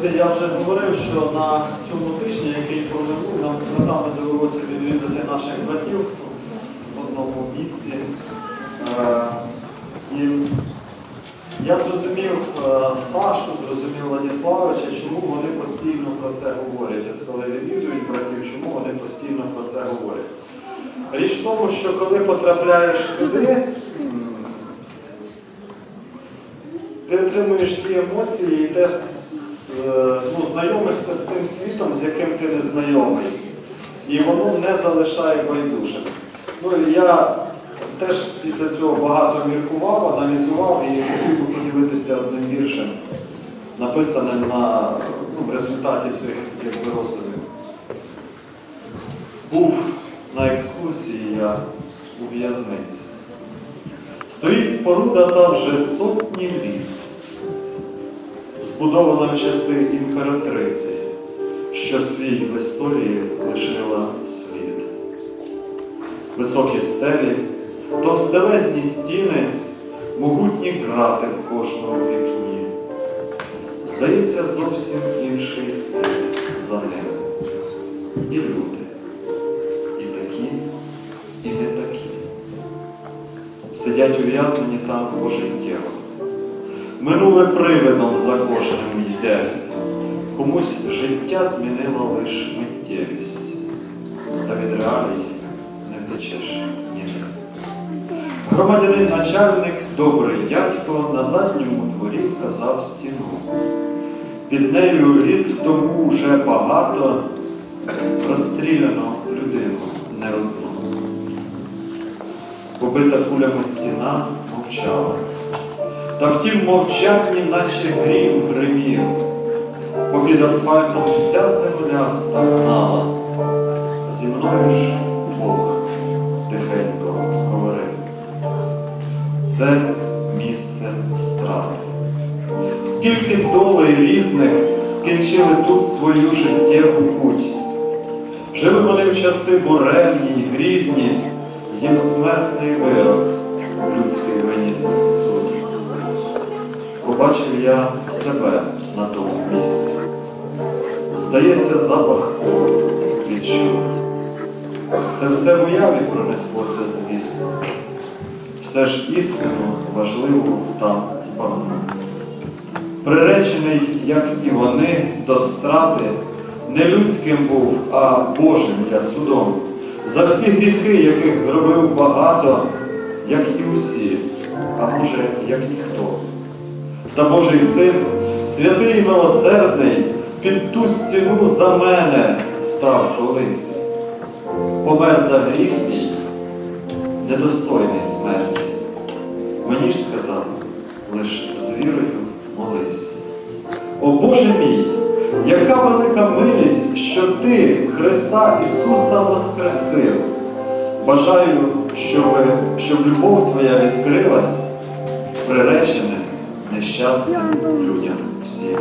Друзі, я вже говорив, що на цьому тижні, який проминув, нам з братами довелося відвідати наших братів в одному місці. Е, І я зрозумів е, Сашу, зрозумів Владиславича, чому вони постійно про це говорять. От коли відвідують братів, чому вони постійно про це говорять. Річ в тому, що коли потрапляєш туди, ти отримуєш ті емоції і те ну, знайомишся з тим світом, з яким ти не знайомий. І воно не залишає байдужим. Ну, я теж після цього багато міркував, аналізував і хотів би поділитися одним віршем, написаним на, ну, в результаті цих якби, роздумів. Був на екскурсії я у в'язниці. Стоїть споруда та вже сотні літ, збудована в часи імператриці, що свій в історії лишила слід. Високі стелі, товстелезні стіни, могутні грати в кожному вікні. Здається, зовсім інший світ за ним. І люди, і такі, і не такі сидять ув'язнені там пожиттєво. Минуле привидом за кожним йде. Комусь життя змінила лиш миттєвість, та від реалій не втечеш ніде. Громадянин начальник, добрий дядько, на задньому дворі вказав стіну. Під нею літ тому вже багато розстріляно людину не одну. Побита кулями стіна мовчала. Та втім мовчанні, наче грім гримів. Попід асфальтом вся земля стагнала. Зі мною ж Бог тихенько говорив. Це місце страти. Скільки долей різних скінчили тут свою життєву путь. Жили вони в часи буревні й грізні, їм смертний вирок людський виніс. Побачив я себе на тому місці. Здається, запах відчув. Це все в уяві пронеслося, звісно. Все ж істину важливу там збагнув. Приречений, як і вони, до страти, не людським був, а Божим я судом. За всі гріхи, яких зробив багато, як і усі, а може, як ніхто. Та Божий син, святий і милосердний, під ту стіну за мене став колись. Помер за гріх мій, недостойний смерті. Мені ж сказав, лиш з вірою молись. О Боже мій, яка велика милість, що Ти Христа Ісуса воскресив. Бажаю, щоб, щоб любов Твоя відкрилась, приреченим нещасним людям всім.